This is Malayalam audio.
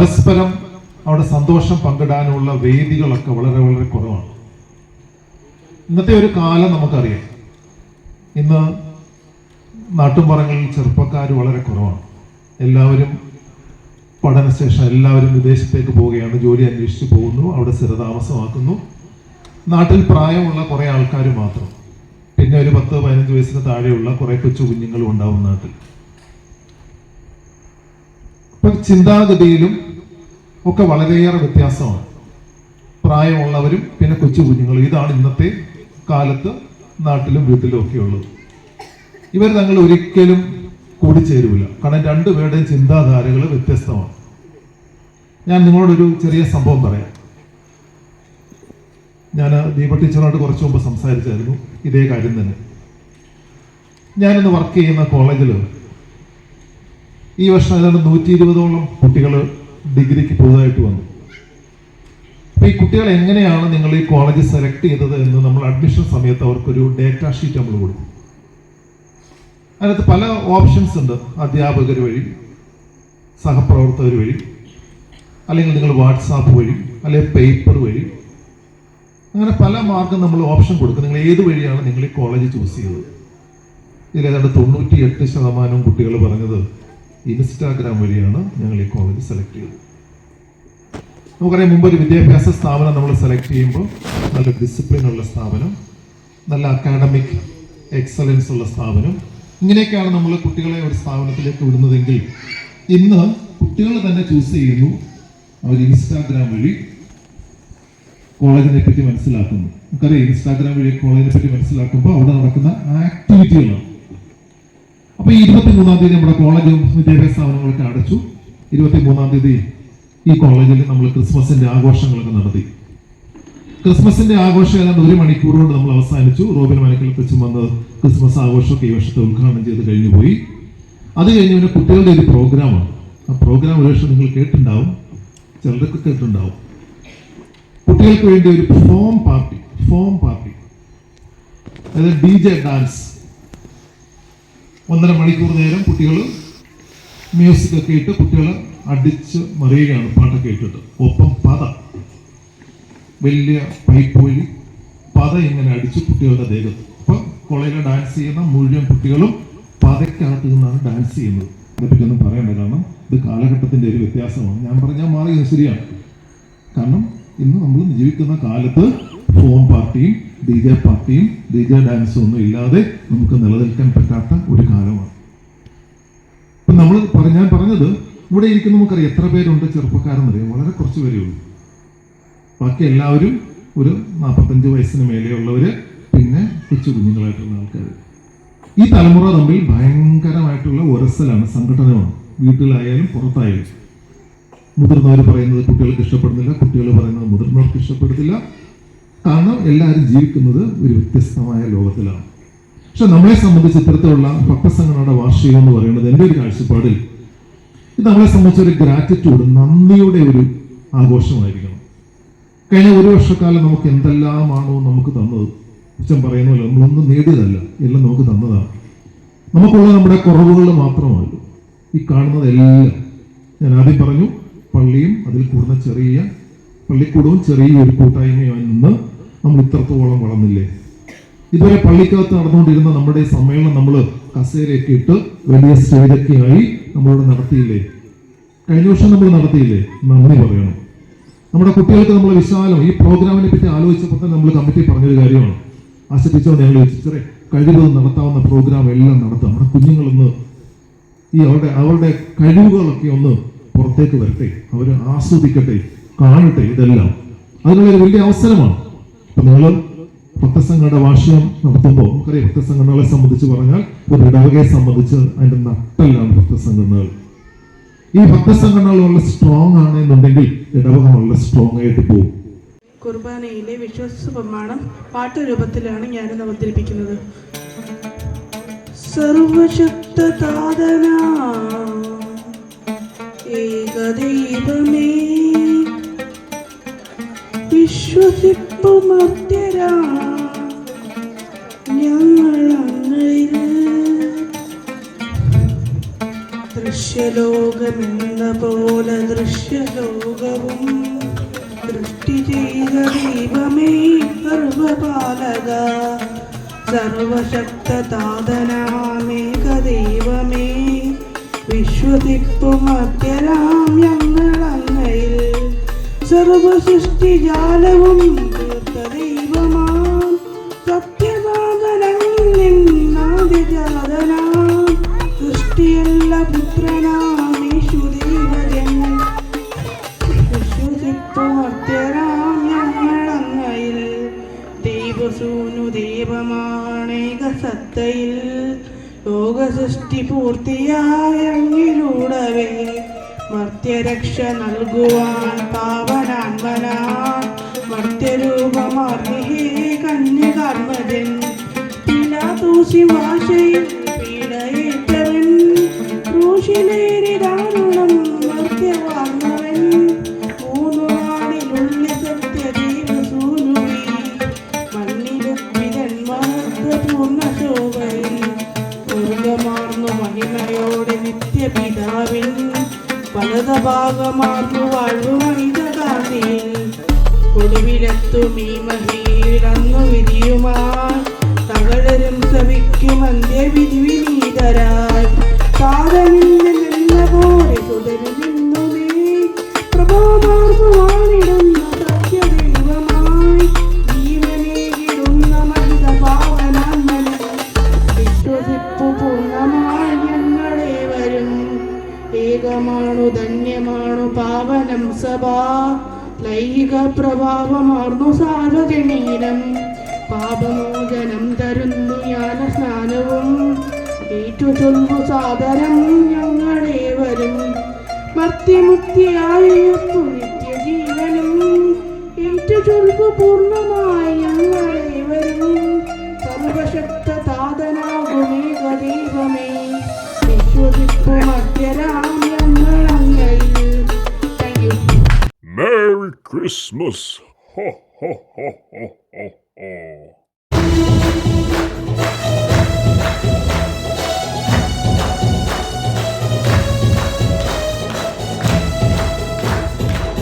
പരസ്പരം അവിടെ സന്തോഷം പങ്കിടാനുള്ള വേദികളൊക്കെ വളരെ വളരെ കുറവാണ്. ഇന്നത്തെ ഒരു കാലം നമുക്കറിയാം. ഇന്ന് നാട്ടുമ്പുറങ്ങളിൽ ചെറുപ്പക്കാർ വളരെ കുറവാണ്. എല്ലാവരും പഠനശേഷം എല്ലാവരും വിദേശത്തേക്ക് പോവുകയാണ് ജോലി അന്വേഷിച്ച് പോകുന്നു അവിടെ സ്ഥിരതാമസമാക്കുന്നു. നാട്ടിൽ പ്രായമുള്ള കുറേ ആൾക്കാർ മാത്രം. പിന്നെ ഒരു പത്ത് പതിനഞ്ച് വയസ്സിന് താഴെയുള്ള കുറേ കൊച്ചു കുഞ്ഞുങ്ങളും ഉണ്ടാവും നാട്ടിൽ. ഇപ്പൊ ചിന്താഗതിയിലും ഒക്കെ വളരെയേറെ വ്യത്യാസമാണ്. പ്രായമുള്ളവരും പിന്നെ കൊച്ചു കുഞ്ഞുങ്ങളും. ഇതാണ് ഇന്നത്തെ കാലത്ത് നാട്ടിലും വീട്ടിലും ഒക്കെ ഉള്ളത്. ഇവർ തങ്ങൾ ഒരിക്കലും കൂടിച്ചേരൂല കാരണം രണ്ടുപേരുടെയും ചിന്താധാരകൾ വ്യത്യസ്തമാണ്. ഞാൻ നിങ്ങളോടൊരു ചെറിയ സംഭവം പറയാം. ഞാൻ ദീപ ടീച്ചറോട് കുറച്ച് മുമ്പ് സംസാരിച്ചായിരുന്നു. ഇതേ കാര്യം തന്നെ. ഞാനിന്ന് വർക്ക് ചെയ്യുന്ന കോളേജിൽ ഈ വർഷം ഏതാണ്ട് നൂറ്റി ഇരുപതോളം കുട്ടികൾ ഡിഗ്രിക്ക് പുതുതായിട്ട് വന്നു. അപ്പൊ ഈ കുട്ടികൾ എങ്ങനെയാണ് നിങ്ങൾ ഈ കോളേജ് സെലക്ട് ചെയ്തത് എന്ന് നമ്മൾ അഡ്മിഷൻ സമയത്ത് അവർക്കൊരു ഡേറ്റ ഷീറ്റ് നമ്മൾ കൊടുക്കും അതിനകത്ത് പല ഓപ്ഷൻസ് ഉണ്ട്. അധ്യാപകർ വഴി സഹപ്രവർത്തകർ വഴി അല്ലെങ്കിൽ നിങ്ങൾ വാട്സാപ്പ് വഴി അല്ലെങ്കിൽ പേപ്പർ വഴി. അങ്ങനെ പല മാർഗം നമ്മൾ ഓപ്ഷൻ കൊടുക്കും. നിങ്ങൾ ഏത് വഴിയാണ് നിങ്ങൾ ഈ കോളേജ് ചൂസ് ചെയ്തത് ഇതിലേതാണ്ട് തൊണ്ണൂറ്റി എട്ട് ശതമാനം കുട്ടികൾ പറഞ്ഞത് ഇൻസ്റ്റാഗ്രാം വഴിയാണ് ഞങ്ങൾ ഈ കോളേജ് സെലക്ട് ചെയ്തത്. നമുക്കറിയാം മുമ്പ് ഒരു വിദ്യാഭ്യാസ സ്ഥാപനം നമ്മൾ സെലക്ട് ചെയ്യുമ്പോൾ നല്ല ഡിസിപ്ലിൻ ഉള്ള സ്ഥാപനം നല്ല അക്കാഡമിക് എക്സലൻസ് ഉള്ള സ്ഥാപനം. ഇങ്ങനെയൊക്കെയാണ് നമ്മൾ കുട്ടികളെ ഒരു സ്ഥാപനത്തിലേക്ക് വിടുന്നതെങ്കിൽ ഇന്ന് കുട്ടികൾ തന്നെ ചൂസ് ചെയ്യുന്നു അവർ ഇൻസ്റ്റാഗ്രാം വഴി കോളേജിനെ പറ്റി മനസ്സിലാക്കുന്നു. നമുക്കറിയാം ഇൻസ്റ്റാഗ്രാം വഴി കോളേജിനെ പറ്റി മനസ്സിലാക്കുമ്പോൾ അവിടെ നടക്കുന്ന ആക്ടിവിറ്റികളാണ് അപ്പൊ ഈ ഇരുപത്തി മൂന്നാം തീയതി നമ്മുടെ കോളേജും വിദ്യാഭ്യാസ സ്ഥാപനങ്ങളൊക്കെ അടച്ചു. ഇരുപത്തി മൂന്നാം തീയതി ഈ കോളേജിൽ നമ്മൾ ക്രിസ്മസിന്റെ ആഘോഷങ്ങളൊക്കെ നടത്തി. ക്രിസ്മസിന്റെ ആഘോഷം ഏതാണ്ട് ഒരു മണിക്കൂർ കൊണ്ട് നമ്മൾ അവസാനിച്ചു. റോബിൻ മനക്കലത്തച്ചും വന്ന് ക്രിസ്മസ് ആഘോഷമൊക്കെ ഈ വർഷത്തെ ഉദ്ഘാടനം ചെയ്ത് കഴിഞ്ഞു പോയി. അത് കഴിഞ്ഞ് പിന്നെ കുട്ടികളുടെ ഒരു പ്രോഗ്രാമാണ് ആ പ്രോഗ്രാം ഒരു പക്ഷേ നിങ്ങൾ കേട്ടിട്ടുണ്ടാവും. ചിലർക്ക് കേട്ടിട്ടുണ്ടാവും. കുട്ടികൾക്ക് വേണ്ടി ഒരു ഫോം പാർട്ടി ഫോം പാർട്ടി അതായത് ഡി ജെ ഡാൻസ് ഒന്നര മണിക്കൂർ നേരം കുട്ടികൾ മ്യൂസിക് ഒക്കെ ഇട്ട് കുട്ടികൾ അടിച്ച് മറിയുകയാണ് പാട്ടൊക്കെ ഇട്ടിട്ട്. ഒപ്പം പത. വലിയ പൈപ്പ് വഴി പത ഇങ്ങനെ അടിച്ച് കുട്ടികളുടെ ദേഹത്ത്. അപ്പം കോളേജിൽ ഡാൻസ് ചെയ്യുന്ന മുഴുവൻ കുട്ടികളും പതയ്ക്കകത്ത് നിന്നാണ് ഡാൻസ് ചെയ്യുന്നത്. അതിനെപ്പറ്റി പറയേണ്ട കാരണം ഇത് കാലഘട്ടത്തിന്റെ ഒരു വ്യത്യാസമാണ്. ഞാൻ പറഞ്ഞാൽ മാറിയത് ശരിയാണ്. കാരണം ഇന്ന് നമ്മൾ ജീവിക്കുന്ന കാലത്ത് ഫോം പാർട്ടിയും ഡി ജെ പാർട്ടിയും ഡി ജെ ഡാൻസും ഒന്നും ഇല്ലാതെ നമുക്ക് നിലനിൽക്കാൻ പറ്റാത്ത ഒരു കാലമാണ്. ഇപ്പൊ നമ്മൾ ഞാൻ പറഞ്ഞത് ഇവിടെ ഇരിക്കുന്ന നമുക്കറിയാം എത്ര പേരുണ്ട് ചെറുപ്പക്കാരെന്നറിയാം വളരെ കുറച്ച് പേരേ ഉള്ളൂ. ബാക്കി എല്ലാവരും ഒരു നാൽപ്പത്തഞ്ച് വയസ്സിന് മേലെയുള്ളവര് പിന്നെ കൊച്ചു കുഞ്ഞുങ്ങളായിട്ടുള്ള ആൾക്കാർ ഈ തലമുറ തമ്മിൽ ഭയങ്കരമായിട്ടുള്ള ഉരസലാണ് സംഘടനമാണ് വീട്ടിലായാലും പുറത്തായാലും. മുതിർന്നവർ പറയുന്നത് കുട്ടികൾക്ക് ഇഷ്ടപ്പെടുന്നില്ല കുട്ടികൾ പറയുന്നത് മുതിർന്നവർക്ക് ഇഷ്ടപ്പെടുന്നില്ല. കാരണം എല്ലാവരും ജീവിക്കുന്നത് ഒരു വ്യത്യസ്തമായ ലോകത്തിലാണ്. പക്ഷെ നമ്മളെ സംബന്ധിച്ച് ഇത്തരത്തിലുള്ള ഭക്തസംഘടനയുടെ വാർഷികം എന്ന് പറയുന്നത് എന്റെ ഒരു കാഴ്ചപ്പാടിൽ ഇത് നമ്മളെ സംബന്ധിച്ച് ഒരു ഗ്രാറ്റിറ്റ്യൂഡ് നന്ദിയുടെ ഒരു ആഘോഷമായിരിക്കണം. കഴിഞ്ഞ ഒരു വർഷക്കാലം നമുക്ക് എന്തെല്ലാമാണോ നമുക്ക് തന്നത്. അച്ഛൻ പറയുന്ന പോലെ നമ്മളൊന്നും നേടിയതല്ല എല്ലാം നമുക്ക് തന്നതാണ്. നമുക്കുള്ള നമ്മുടെ കുറവുകൾ മാത്രമല്ല. ഈ കാണുന്നതെല്ലാം ഞാൻ ആദ്യം പറഞ്ഞു പള്ളിയും അതിൽ കൂടുന്ന ചെറിയ പള്ളിക്കൂടവും ചെറിയ ഒരു കൂട്ടായ്മയുമായി നിന്ന് നമ്മൾ ഇത്രത്തോളം വളർന്നില്ലേ ഇതുവരെ പള്ളിക്കകത്ത് നടന്നുകൊണ്ടിരുന്ന നമ്മുടെ സമ്മേളനം നമ്മൾ കസേരയൊക്കെ ഇട്ട് വലിയ സ്റ്റേജൊക്കെ ആയി നമ്മളിവിടെ നടത്തിയില്ലേ? കഴിഞ്ഞ വർഷം നമ്മൾ നടത്തിയില്ലേ? നന്ദി പറയണം. നമ്മുടെ കുട്ടികൾക്ക് നമ്മൾ വിശാലം ഈ പ്രോഗ്രാമിനെ പറ്റി ആലോചിച്ചപ്പോൾ തന്നെ നമ്മൾ കമ്മിറ്റി പറഞ്ഞൊരു കാര്യമാണ്. ആശിപ്പിച്ചുകൊണ്ട് ഞങ്ങൾ ടീച്ചറെ കഴിവതും നടത്താവുന്ന പ്രോഗ്രാം എല്ലാം നടത്താം. നമ്മുടെ കുഞ്ഞുങ്ങളൊന്ന് ഈ അവരുടെ അവരുടെ കഴിവുകളൊക്കെ ഒന്ന് പുറത്തേക്ക് വരട്ടെ. അവർ ആസ്വദിക്കട്ടെ കാണട്ടെ ഇതെല്ലാം. അതിനുള്ള ഒരു വലിയ അവസരമാണ്. നിങ്ങൾ ഭക്തസംഘടന വാർഷികം നടത്തുമ്പോൾ നമുക്കറിയാം ഭക്തസംഘടനകളെ സംബന്ധിച്ച് പറഞ്ഞാൽ ഒരു ഇടവകയെ സംബന്ധിച്ച് അതിന്റെ നട്ടല്ലാണ് ഭക്തസംഘടനകൾ ഈ ഭക്തസംഘടനകൾ വളരെ സ്ട്രോങ് ആണ് എന്നുണ്ടെങ്കിൽ ഇടവക വളരെ സ്ട്രോങ് ആയിട്ട് പോകും. കുർബാനയിലെ വിശ്വാസ പ്രമാണം പാട്ട് രൂപത്തിലാണ് ഞാനിന്ന് അവതരിപ്പിക്കുന്നത്. സർവശക്തതാതന ഏകദൈവമേ. വിശ്വസിപ്പുമർത്യരാ. ഞങ്ങൾ അങ്ങയിൽ ദൃശ്യലോകമെന്ന പോലെ ദൃശ്യലോകവും സൃഷ്ടി ചെയ്ത ദൈവമേ സർവപാലക. സർവശക്തതാതനാമേക ദൈവമേ വിശ്വതിപ്പു മധ്യരാം ഞങ്ങളങ്ങയിൽ സർവസൃഷ്ടിജാലവും തീർത്ത സൃഷ്ടിയല്ല ലോകസൃഷ്ടി പൂർത്തിയായങ്ങിലൂടവേ മർത്യരക്ഷ നൽകുവാൻ പാവനാത്മനാൻ പിലാതൂസി ഭാഷയിൽ പീഡയേറ്റവൻ ക്രൂശിലേരി ദാരുണം മർത്യവാർന്നവൻ മൂന്നു നാടിനുള്ളിൽ സത്യദൈവസൂനുവി മണ്ണിലെത്തിതൻ മഹത്വപൂർണ ശോഭയിൽ സ്വർഗമാർന്നു മഹിമയോടെ നിത്യപിതാവിൻ പലത വാഴ്വു മനിതകാന്തിയിൽ ഒടുവിലെത്തും ഈ മഹീരന്നു വിധിയുമായി തകഴരും സവിക്കും അന്ത്യവിധി വിനീതരായി. സാധനിൽ നിന്ന പോലെ സുതരിൽ നിന്നു നീ പ്രഭോമാർന്നുവാണിടുന്ന സത്യദൈവമായി. ജീവനേകിടുന്ന മഹിത പാവനാത്മനെ വിശ്വസിപ്പു പൂർണമായി ഞങ്ങളെ വരും. ഏകമാണു ധന്യമാണു പാവനം സഭ. ലൈംഗിക പ്രഭാവമാർന്നു സാർവജനീനം പാപമോചനം തരുന്നു ജ്ഞാനസ്നാനവും. ഏറ്റുചൊല്ലു സാദരം ഞങ്ങളെ വരും മർത്യമുക്തിയായപ്പു നിത്യജീവനും. ഏറ്റുചൊൽപ്പു പൂർണമായി ഞങ്ങളെ വരും സർവശക്ത താതനാകുമേക ദൈവമേ വിശ്വസിപ്പു മധ്യരാം ഞങ്ങളങ്ങയിൽ. Thank you Merry Christmas! Ho,